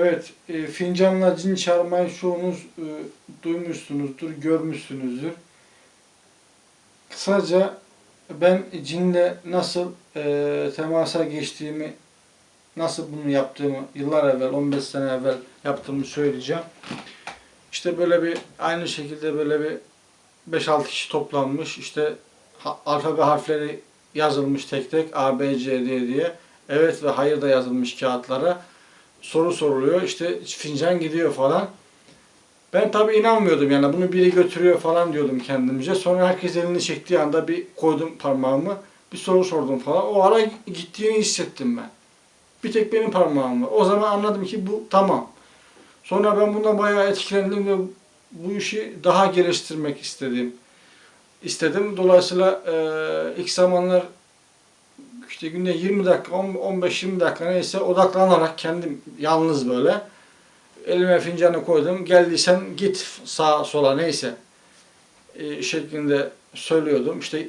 Evet, e, fincanla cin çağırmayı çoğunuz e, duymuşsunuzdur, görmüşsünüzdür. Kısaca ben cinle nasıl e, temasa geçtiğimi, nasıl bunu yaptığımı, yıllar evvel, 15 sene evvel yaptığımı söyleyeceğim. İşte böyle bir, aynı şekilde böyle bir 5-6 kişi toplanmış, işte alfabe harfleri yazılmış tek tek, A, B, C, D diye. Evet ve hayır da yazılmış kağıtlara soru soruluyor. İşte fincan gidiyor falan. Ben tabii inanmıyordum yani bunu biri götürüyor falan diyordum kendimce. Sonra herkes elini çektiği anda bir koydum parmağımı. Bir soru sordum falan. O ara gittiğini hissettim ben. Bir tek benim parmağım var. O zaman anladım ki bu tamam. Sonra ben bundan bayağı etkilendim ve bu işi daha geliştirmek istedim. İstedim. Dolayısıyla eee, ilk zamanlar işte günde 20 dakika, 15-20 dakika neyse odaklanarak kendim yalnız böyle elime fincanı koydum. Geldiysen git sağa sola neyse e, şeklinde söylüyordum. İşte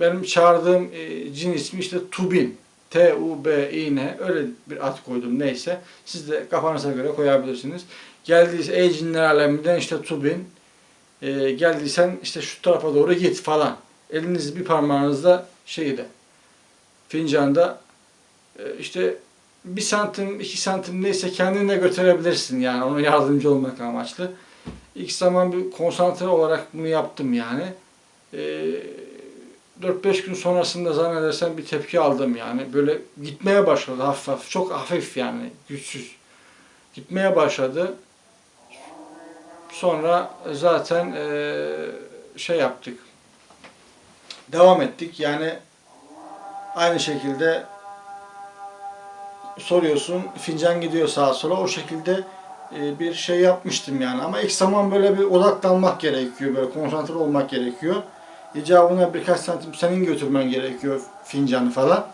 benim çağırdığım e, cin ismi işte Tubin. T-U-B-İ-N öyle bir ad koydum neyse. Siz de kafanıza göre koyabilirsiniz. Geldiyse ey cinler aleminden işte Tubin. E, geldiysen işte şu tarafa doğru git falan. Eliniz bir parmağınızda şeyde fincanda e, işte bir santim, iki santim neyse kendine götürebilirsin yani ona yardımcı olmak amaçlı. İlk zaman bir konsantre olarak bunu yaptım yani. E, 4-5 gün sonrasında zannedersem bir tepki aldım yani. Böyle gitmeye başladı hafif hafif. Çok hafif yani güçsüz. Gitmeye başladı. Sonra zaten e, şey yaptık. Devam ettik. Yani aynı şekilde soruyorsun fincan gidiyor sağa sola. O şekilde e, bir şey yapmıştım yani. Ama ilk zaman böyle bir odaklanmak gerekiyor böyle konsantre olmak gerekiyor. İcabına birkaç santim senin götürmen gerekiyor fincanı falan.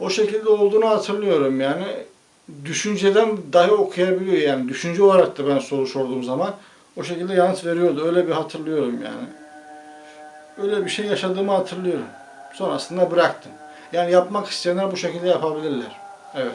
O şekilde olduğunu hatırlıyorum yani. Düşünceden dahi okuyabiliyor yani. Düşünce olarak da ben soru sorduğum zaman o şekilde yanıt veriyordu. Öyle bir hatırlıyorum yani. Öyle bir şey yaşadığımı hatırlıyorum sonrasında bıraktım. Yani yapmak isteyenler bu şekilde yapabilirler. Evet